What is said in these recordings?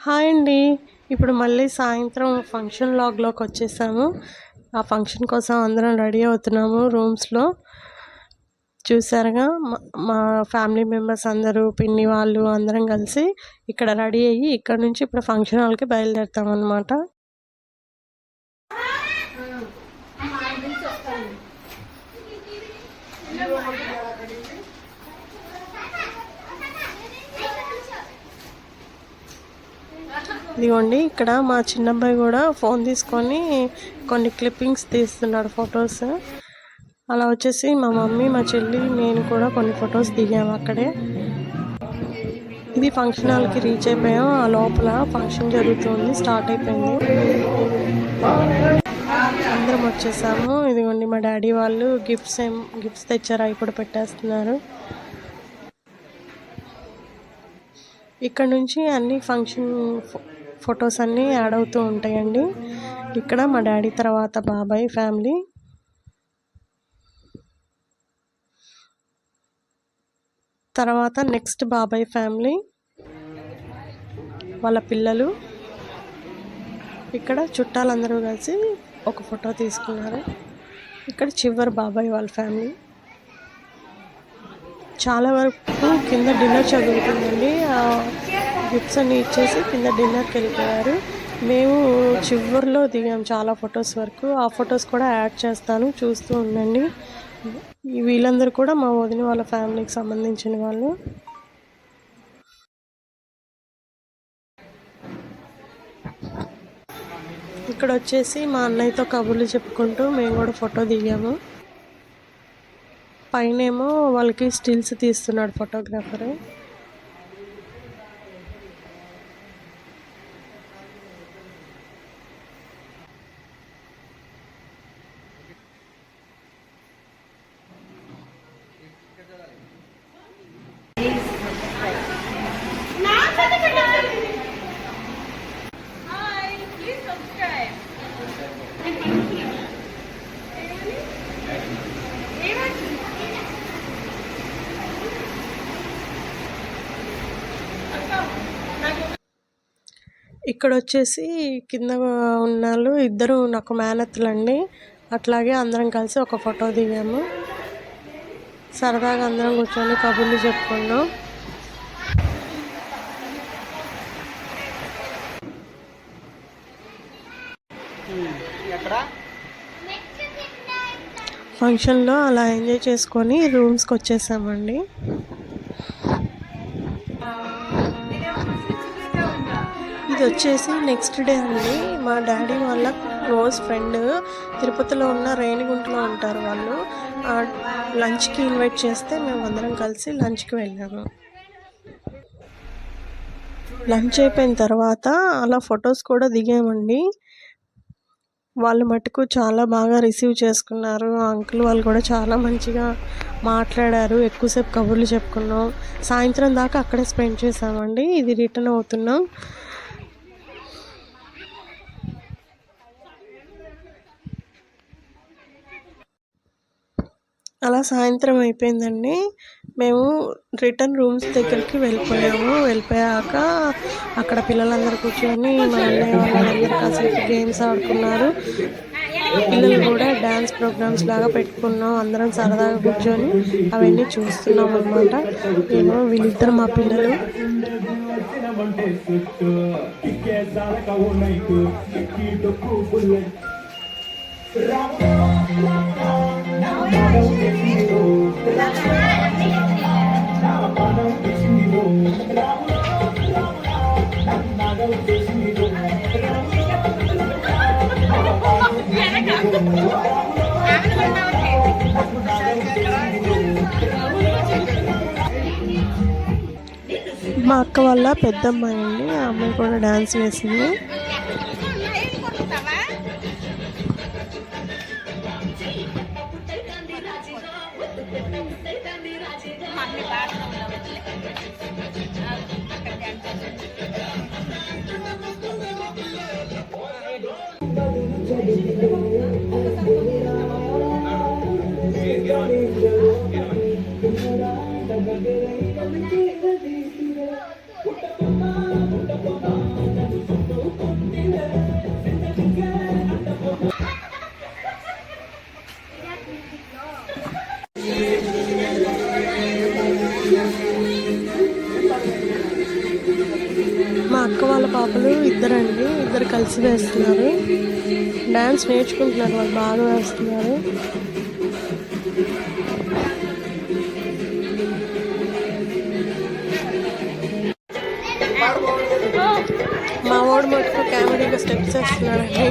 Hi అండి. ఇప్పుడు మళ్ళీ సాయంత్రం ఫంక్షన్ లాగ్లోకి వచ్చేసాము. ఆ ఫంక్షన్ కోసం అందరం రెడీ అవుతున్నాము రూమ్స్లో. చూసారుగా మా- మా ఫ్యామిలీ మెంబర్స్ అందరూ పిన్ని వాళ్ళు అందరం కలిసి ఇక్కడ రెడీ అయ్యి ఇక్కడ నుంచి ఇప్పుడు ఫంక్షన్ హాల్కి బయలుదేరుతాం అనమాట ఇదిగోండి ఇక్కడ మా చిన్నబ్బాయి కూడా ఫోన్ తీసుకొని కొన్ని క్లిప్పింగ్స్ తీస్తున్నాడు ఫొటోస్. అలా వచ్చేసి మా మమ్మీ మా చెల్లి నేను కూడా కొన్ని ఫొటోస్ దిగాము అక్కడే. ఇది ఫంక్షన్ హాల్కి రీచ్ అయిపోయాం. ఆ లోపల ఫంక్షన్ జరుగుతుంది స్టార్ట్ అయిపోయింది. అందరం వచ్చేసాము. ఇదిగోండి మా డాడీ వాళ్ళు గిఫ్ట్స్ ఏం గిఫ్ట్స్ తెచ్చారు అవి కూడా పెట్టేస్తున్నారు. ఇక్కడ నుంచి అన్ని ఫంక్షన్ ఫొటోస్ అన్నీ యాడ్ అవుతూ ఉంటాయండి. ఇక్కడ మా డాడీ తర్వాత బాబాయ్ ఫ్యామిలీ. తర్వాత నెక్స్ట్ బాబాయ్ ఫ్యామిలీ వాళ్ళ పిల్లలు. ఇక్కడ చుట్టాలందరూ కలిసి ఒక ఫోటో తీసుకున్నారు. ఇక్కడ చివరి బాబాయ్ వాళ్ళ ఫ్యామిలీ. చాలా వరకు కింద డిన్నర్ చదువుతుందండి. గిఫ్ట్స్ అన్ని ఇచ్చేసి కింద డిన్నర్కి వెళ్ళిపోయారు. మేము చివరిలో దిగాం చాలా ఫొటోస్ వరకు. ఆ ఫొటోస్ కూడా యాడ్ చేస్తాను చూస్తూ ఉండండి. వీళ్ళందరూ కూడా మా వదిన వాళ్ళ ఫ్యామిలీకి సంబంధించిన వాళ్ళు. ఇక్కడ వచ్చేసి మా అన్నయ్యతో కబుర్లు చెప్పుకుంటూ మేము కూడా ఫోటో దిగాము. పైనేమో వాళ్ళకి స్టిల్స్ తీస్తున్నాడు ఫోటోగ్రాఫరు ఇక్కడ వచ్చేసి కింద ఉన్నాళ్ళు ఇద్దరు నాకు మేనత్తులండి అట్లాగే అందరం కలిసి ఒక ఫోటో దిగాము. సరదాగా అందరం కూర్చొని కబుర్లు చెప్పుకున్నాం. ఫంక్షన్లో అలా ఎంజాయ్ చేసుకొని రూమ్స్కి వచ్చేసామండి. ఇది వచ్చేసి నెక్స్ట్ డే అండి. మా డాడీ వాళ్ళ క్లోజ్ ఫ్రెండ్ తిరుపతిలో ఉన్న రేణిగుంటలో ఉంటారు వాళ్ళు. లంచ్కి ఇన్వైట్ చేస్తే మేము అందరం కలిసి లంచ్కి వెళ్ళాము. లంచ్ అయిపోయిన తర్వాత అలా ఫొటోస్ కూడా దిగామండి. వాళ్ళు మటుకు చాలా బాగా రిసీవ్ చేసుకున్నారు. ఆ అంకుల్ వాళ్ళు కూడా చాలా మంచిగా మాట్లాడారు. ఎక్కువసేపు కబుర్లు చెప్పుకున్నాం. సాయంత్రం దాకా అక్కడే స్పెండ్ చేసామండి. ఇది రిటర్న్ అవుతున్నాం. అలా సాయంత్రం అయిపోయిందండి. మేము రిటర్న్ రూమ్స్ దగ్గరికి వెళ్ళిపోయాము. వెళ్ళిపోయాక అక్కడ పిల్లలందరూ కూర్చొని మా అన్నయ్య వాళ్ళందరూ కాసేపు గేమ్స్ ఆడుకున్నారు. పిల్లలు కూడా డ్యాన్స్ ప్రోగ్రామ్స్ లాగా పెట్టుకున్నాం. అందరం సరదాగా కూర్చొని అవన్నీ చూస్తున్నాం అనమాట మేము వీళ్ళిద్దరు మా పిల్లలు. మంటే మా అక్క వాళ్ళ పెద్దమ్మాయి అండి ఆ అమ్మాయి కూడా డ్యాన్స్ వేసింది Get on. Get on. వేస్తున్నారు. డ్యాన్స్ నేర్చుకుంటున్నారు వాళ్ళు బాగా వేస్తున్నారు. మా వాడు మటుకు కామెడీగా స్టెప్స్ వేస్తున్నాడండి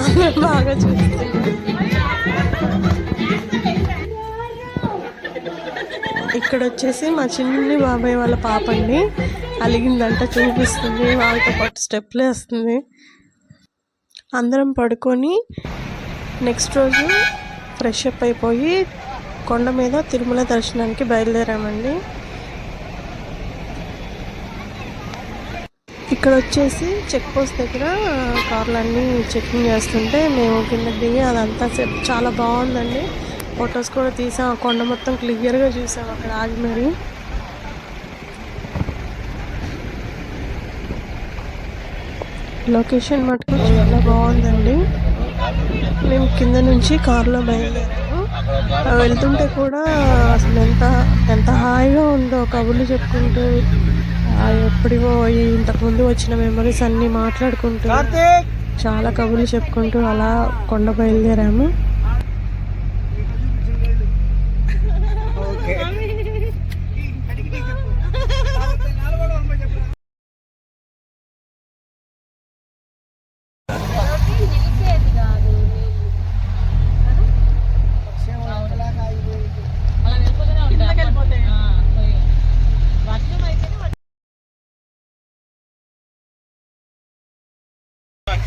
అందరూ బాగా చూస్తున్నారు ఇక్కడ వచ్చేసి మా చిన్ని బాబాయ్ వాళ్ళ పాప అండి. అలిగిందంట చూపిస్తుంది. వాళ్ళతో పాటు స్టెప్లు వేస్తుంది. అందరం పడుకొని నెక్స్ట్ రోజు ఫ్రెష్ అప్ అయిపోయి కొండ మీద తిరుమల దర్శనానికి బయలుదేరామండి. ఇక్కడ వచ్చేసి చెక్ పోస్ట్ దగ్గర కార్లన్నీ చెకింగ్ చేస్తుంటే మేము కింద దిగి అదంతా చాలా బాగుందండి. ఫొటోస్ కూడా తీసాం. ఆ కొండ మొత్తం క్లియర్గా చూసాం అక్కడ ఆగి మరి లొకేషన్ మటుకు చాలా బాగుందండి. మేము కింద నుంచి కారులో బయలుదేరాము. వెళ్తుంటే కూడా అసలు ఎంత ఎంత హాయిగా ఉందో కబుర్లు చెప్పుకుంటూ ఎప్పుడివో ఇంతకుముందు వచ్చిన మెమరీస్ అన్నీ మాట్లాడుకుంటూ చాలా కబుర్లు చెప్పుకుంటూ అలా కొండ బయలుదేరాము.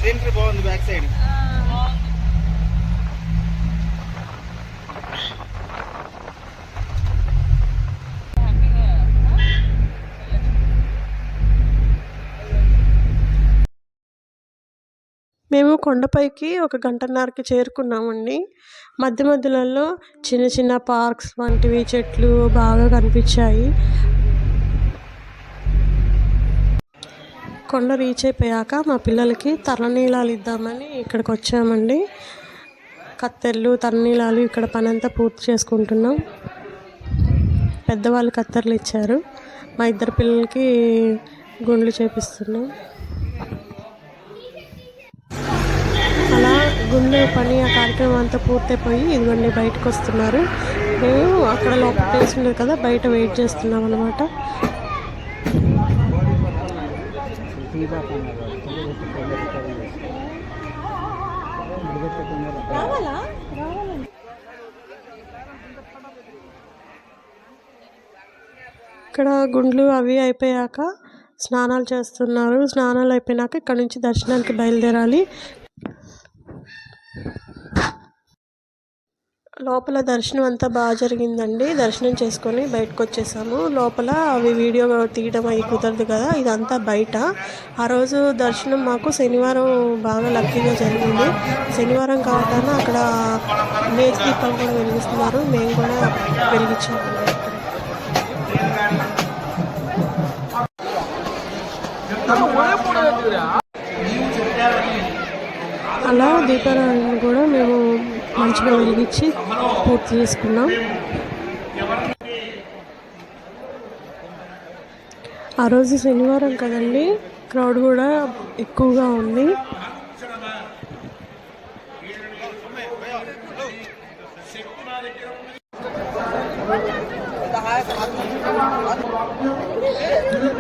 ఎంట్రీ బాగుంది బ్యాక్ సైడ్ మేము కొండపైకి ఒక గంటన్నరకి చేరుకున్నామండి. మధ్య మధ్యలలో చిన్న చిన్న పార్క్స్ వంటివి చెట్లు బాగా కనిపించాయి. కొండ రీచ్ అయిపోయాక మా పిల్లలకి తలనీలాలు ఇద్దామని ఇక్కడికి వచ్చామండి. కత్తెర్లు తరణీలాలు ఇక్కడ పనంతా పూర్తి చేసుకుంటున్నాం. పెద్దవాళ్ళు కత్తెరలు ఇచ్చారు. మా ఇద్దరు పిల్లలకి గుండ్లు చేపిస్తున్నాం. అలా గుండె పని ఆ కార్యక్రమం అంతా పూర్తయిపోయి ఇదిగోండి బయటకు వస్తున్నారు. మేము అక్కడ లోపల ప్లేస్ ఉండదు కదా బయట వెయిట్ చేస్తున్నాం అనమాట ఇక్కడ గుండ్లు అవి అయిపోయాక స్నానాలు చేస్తున్నారు. స్నానాలు అయిపోయినాక ఇక్కడ నుంచి దర్శనానికి బయలుదేరాలి. లోపల దర్శనం అంతా బాగా జరిగిందండి. దర్శనం చేసుకొని బయటకు వచ్చేసాము లోపల అవి వీడియో తీయడం అవి కుదరదు కదా ఇదంతా బయట. ఆ రోజు దర్శనం మాకు శనివారం బాగా లక్కీగా జరిగింది. శనివారం కావటాన అక్కడ మేజ్ దీపాలు కూడా వెలిగిస్తున్నారు. మేము కూడా వెలిగించాము. అలా దీపారాయణ కూడా మేము మంచిగా వెలిగించి పూర్తి చేసుకున్నాం. ఆ రోజు శనివారం కదండి క్రౌడ్ కూడా ఎక్కువగా ఉంది.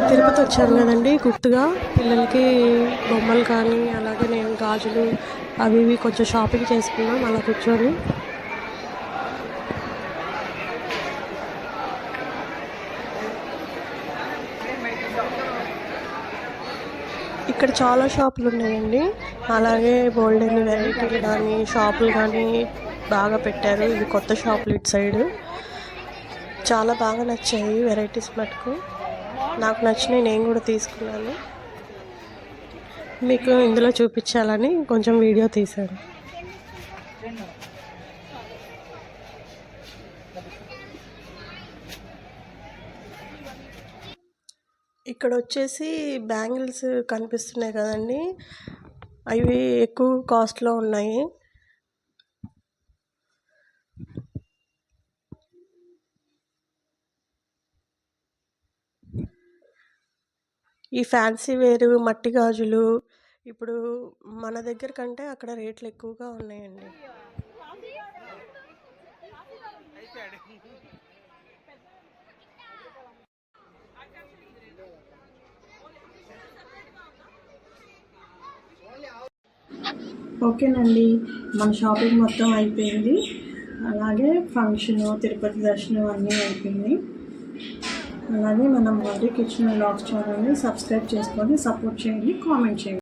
తిరుపతి వచ్చాను కదండి గుర్తుగా. పిల్లలకి బొమ్మలు కానీ అలాగే నేను గాజులు అవి ఇవి కొంచెం షాపింగ్ చేసుకున్నాం అలా కూర్చొని. ఇక్కడ చాలా షాపులు ఉన్నాయండి. అలాగే బోల్డెన్ వెరైటీలు కానీ షాపులు కానీ బాగా పెట్టారు. ఇవి కొత్త షాపులు ఇటు సైడ్. చాలా బాగా నచ్చాయి వెరైటీస్ మటుకు. నాకు నచ్చినవి నేను కూడా తీసుకున్నాను. మీకు ఇందులో చూపించాలని కొంచెం వీడియో తీశాను. ఇక్కడ వచ్చేసి బ్యాంగిల్స్ కనిపిస్తున్నాయి కదండి. అవి ఎక్కువ కాస్ట్లో ఉన్నాయి. ఈ ఫ్యాన్సీ వేరు మట్టి గాజులు. ఇప్పుడు మన దగ్గర కంటే అక్కడ రేట్లు ఎక్కువగా ఉన్నాయండి. ఓకేనండి. మన షాపింగ్ మొత్తం అయిపోయింది. అలాగే ఫంక్షన్ తిరుపతి దర్శనం అన్నీ అయిపోయినాయి. అలాగే మనం మళ్ళీ కిచెన్ బ్లాగ్స్ ఛానల్ని సబ్స్క్రైబ్ చేసుకొని సపోర్ట్ చేయండి కామెంట్ చేయండి.